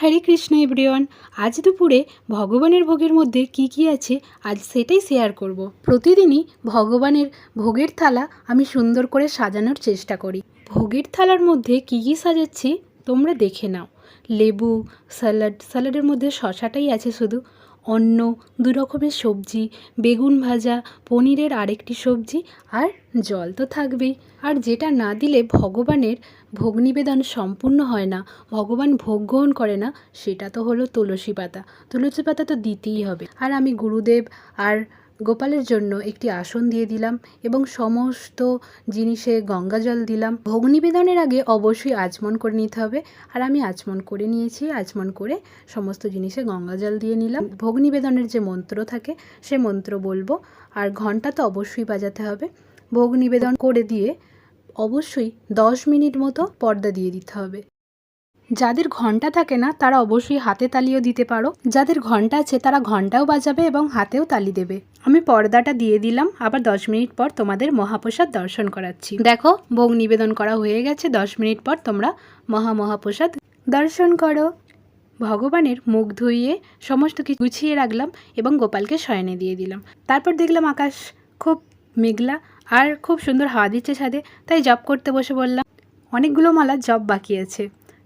হরে Krishna everyone আজ দুপুরে ভগবানের ভোগের মধ্যে কি কি আছে, আজ সেটাই শেয়ার করব। প্রতিদিনই ভগবানের ভোগের থালা আমি সুন্দর করে সাজানোর চেষ্টা করি। ভোগের থালার মধ্যে কি কি সাজাচ্ছি, তোমরা দেখে নাও। লেবু স্যালাড স্যালাডের মধ্যে শশাটাই আছে শুধু। অন্ন দু রকমের সবজি, বেগুন ভাজা, পনিরের আরেকটি সবজি আর জল তো থাকবেই। আর যেটা না দিলে ভগবানের ভোগ নিবেদন সম্পূর্ণ হয় না, ভগবান ভোগ গ্রহণ করে না, সেটা তো হলো তুলসী পাতা। তুলসী পাতা তো দিতেই হবে। আর আমি গুরুদেব আর গোপালের জন্য একটি আসন দিয়ে দিলাম এবং সমস্ত জিনিসে গঙ্গা জল দিলাম। ভোগ নিবেদনের আগে অবশ্যই আচমন করে নিতে হবে। আর আমি আচমন করে নিয়েছি, আচমন করে সমস্ত জিনিসে গঙ্গা জল দিয়ে নিলাম। ভোগ নিবেদনের যে মন্ত্র থাকে, সে মন্ত্র বলব। আর ঘণ্টা তো অবশ্যই বাজাতে হবে। ভোগ নিবেদন করে দিয়ে অবশ্যই দশ মিনিট মতো পর্দা দিয়ে দিতে হবে। যাদের ঘণ্টা থাকে না, তারা অবশ্যই হাতে তালিও দিতে পারো। যাদের ঘণ্টা আছে, তারা ঘন্টাও বাজাবে এবং হাতেও তালি দেবে। আমি পর্দাটা দিয়ে দিলাম, আবার দশ মিনিট পর তোমাদের মহাপ্রসাদ দর্শন করাচ্ছি। দেখো, ভোগ নিবেদন করা হয়ে গেছে, দশ মিনিট পর তোমরা মহা মহাপ্রসাদ দর্শন করো। ভগবানের মুখ ধুইয়ে সমস্ত কিছু গুছিয়ে রাখলাম এবং গোপালকে শয়নে দিয়ে দিলাম। তারপর দেখলাম আকাশ খুব মেঘলা আর খুব সুন্দর হাওয়া দিচ্ছে ছাদে, তাই জব করতে বসে বললাম অনেকগুলো মালা জব বাকি আছে।